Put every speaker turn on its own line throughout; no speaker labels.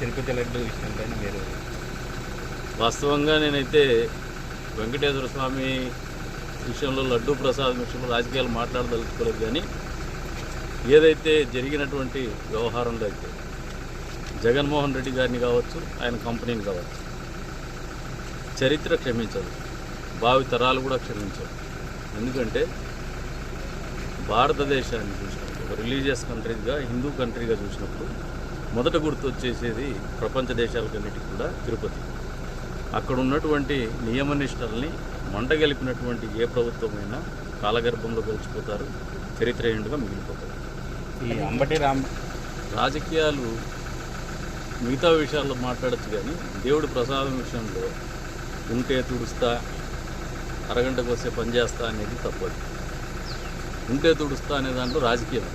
తిరుపతి లడ్డు విషయంపైన మీరు
వాస్తవంగా నేనైతే వెంకటేశ్వర స్వామి విషయంలో లడ్డూ ప్రసాద్ విషయంలో రాజకీయాలు మాట్లాడదలుచుకోలేదు కానీ ఏదైతే జరిగినటువంటి వ్యవహారంలో అయితే జగన్మోహన్ రెడ్డి గారిని కావచ్చు ఆయన కంపెనీని కావచ్చు చరిత్ర క్షమించదు భావి తరాలు కూడా క్షమించవు. ఎందుకంటే భారతదేశాన్ని చూసినప్పుడు రిలీజియస్ కంట్రీగా హిందూ కంట్రీగా చూసినప్పుడు మొదట గుర్తు వచ్చేసేది ప్రపంచ దేశాలకన్నిటికీ కూడా తిరుపతి. అక్కడ ఉన్నటువంటి నియమనిష్టల్ని మంటగలిపినటువంటి ఏ ప్రభుత్వమైనా కాలగర్భంలో గెలిచిపోతారు చరిత్రహీనుడుగా మిగిలిపోతారు.
ఈ అంబటి రామ్
రాజకీయాలు మిగతా విషయాల్లో మాట్లాడచ్చు కానీ దేవుడి ప్రసాదం విషయంలో ఉంటే తుడుస్తా అరగంటకు వస్తే పని చేస్తా అనేది తప్పదు. ఉంటే తుడుస్తా అనే దాంట్లో రాజకీయం.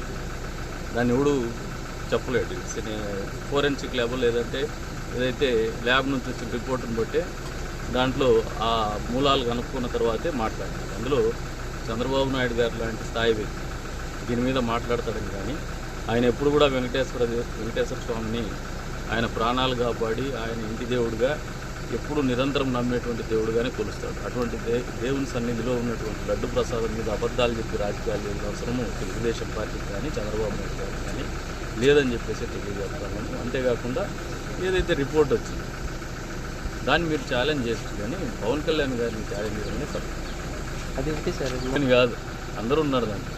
దాన్ని ఎవడు చెప్పలేడు. ఫోరెన్సిక్ ల్యాబ్ లేదంటే ఏదైతే ల్యాబ్ నుంచి వచ్చిన రిపోర్ట్ని బట్టే దాంట్లో ఆ మూలాలు కనుక్కున్న తర్వాతే మాట్లాడాలి. అందులో చంద్రబాబు నాయుడు గారు లాంటి స్థాయి వ్యక్తి దీని మీద మాట్లాడతాడని కానీ ఆయన ఎప్పుడు కూడా వెంకటేశ్వర వెంకటేశ్వర స్వామిని ఆయన ప్రాణాలు కాపాడి ఆయన ఇంటి దేవుడిగా ఎప్పుడు నిరంతరం నమ్మేటువంటి దేవుడుగానే కొలుస్తాడు. అటువంటి దే దేవుని సన్నిధిలో ఉన్నటువంటి లడ్డు ప్రసాదం మీద అబద్ధాలు చెప్పి రాజకీయాలు చేసిన అవసరము తెలుగుదేశం పార్టీకి కానీ చంద్రబాబు నాయుడు గారికి కానీ. లేదని చెప్పేసి తెలియజేస్తాను అంతేకాకుండా ఏదైతే రిపోర్ట్ వచ్చింది దాన్ని మీరు ఛాలెంజ్ చేస్తుంది కానీ పవన్ కళ్యాణ్ గారిని ఛాలెంజ్ చేయడమే తప్పు.
అది ఒకటి సార్?
అని కాదు. అందరూ ఉన్నారు దాంట్లో.